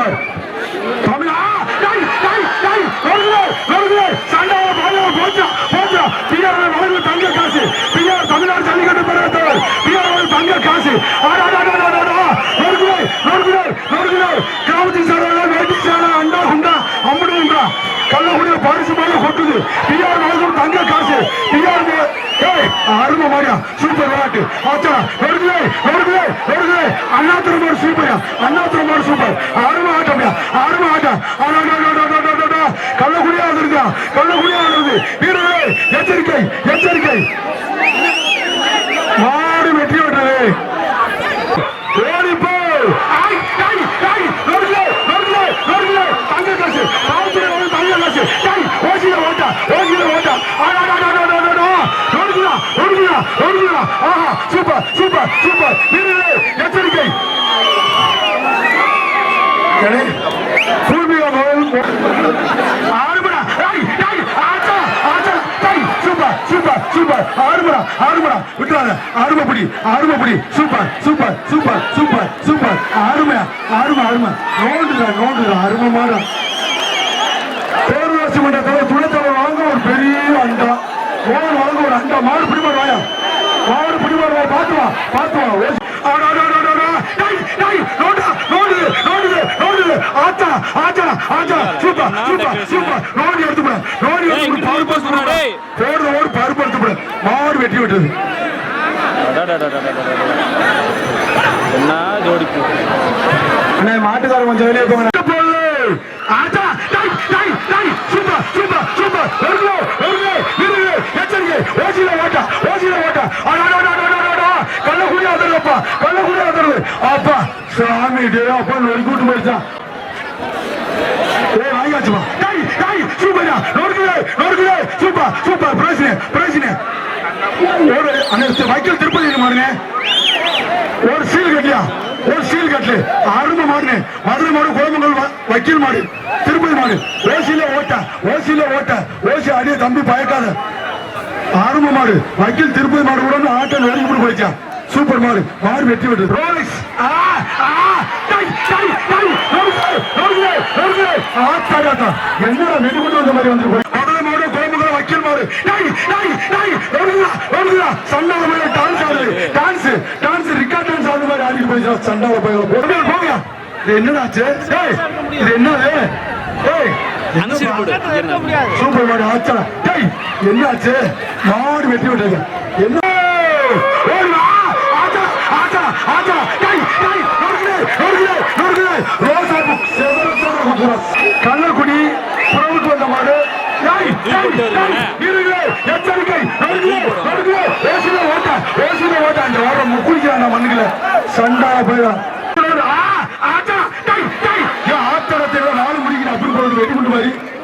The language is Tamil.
சூப்பர் தமிழா தங்க காசு. பிஆர் தமிழ்நாடு ஜல்லிக்கட்டு பெருத்தவர் பிஆர் தங்க காசு. கள்ளக்கூடிய பரிசு மாதிரி கொட்டுது. பிஆர் தங்க காசு. பிஆர் அருமை மாடியா சூப்பர் விளையாட்டு ஆச்சா வருது வருது வருகுதே அண்ணா திருமார் சூப்பரா. அண்ணா திரும்ப சூப்பர் அருமை ஆட்டம்யா அருமை ஆட்டம் கள்ளக்குடியா வந்துருக்கா கள்ளக்குடியா வந்துருது. வீரர்களே எச்சரிக்கை எச்சரிக்கை. மாடு வெற்றி விட்டது ஓடிப்போ சூப்பர் சூப்பர். எச்சரிக்கை. ஆறுமபடி ஆறுமபடி super super super. Super super ஆறுமையா ஆறுமை ஆறுமை நோண்டுல நோண்டுல அருமை மாடம் பேரூராட்சி மன்ற தலைவர் துணைத்தலைவர் வாங்க ஒரு பெரிய அண்டா. ஓர் வாங்க ஒரு அண்டா. மாறுபடி மாடு வாயா மாறுபடி மாடு வெட்டி விட்டது என்ன ஜோடிக்கு? மாட்டுக்காரன் கொஞ்சம் வெளியே போங்க. அப்பா. சாமி டே அப்பா நொடி கூட்டு போயிடுச்சான் ஏய் வாங்கியாச்சுமா டேய் டேய் சூப்பரா நொறுக்குதே நொறுக்குதே. சூப்பர் சூப்பர் பிரச்சனை பிரச்சனை ஒரு அந்த வைக்கல் திருப்பதி மாடுங்க ஒரு சீல் கட்டியா? ஒரு சீல் கட்டு. அருமை மாடு மதுரை மாடு குழம்புகள் வக்கீல் மாடு திருப்பதி மாடு ஓசியில ஓட்ட ஓசியில ஓட்ட. ஓசி அடிய தம்பி பயக்காத. அருமை மாடு வக்கீல் திருப்பதி மாடு கூட ஆட்டம் வெளியே கூட போயிச்சா சூப்பர் மாடு மாடு வெட்டி விட்டு ரோலெக்ஸ் என்னடா மெதுகுண்டு வந்த மாதிரி வந்து மாடு மாடு கோயம்புத்தூர் வக்கீல் மாடு. டேய் டேய் டேய் ஓடுடா ஓடுடா டான்ஸ் ஆடுது டான்ஸ் டான்ஸ் ரிக்கார்ட் டான்ஸ் ஆடுற மாதிரி ஆடிட்டு போய் சண்டை போய் போடுங்க போங்க இது என்னடாச்சு? டேய் இது என்னது? டேய் சூப்பர் மாடு ஆச்சா. டேய் என்னாச்சு? மாடு வெட்டி விட்டது. என்ன? கூட்டு வருவாங்க எச்சரிக்கை ஓட்ட ஓட்ட. அந்த வாரம் குளிக்கிறாங்க மண்ணுக்குள்ள. சண்டா போயிடும்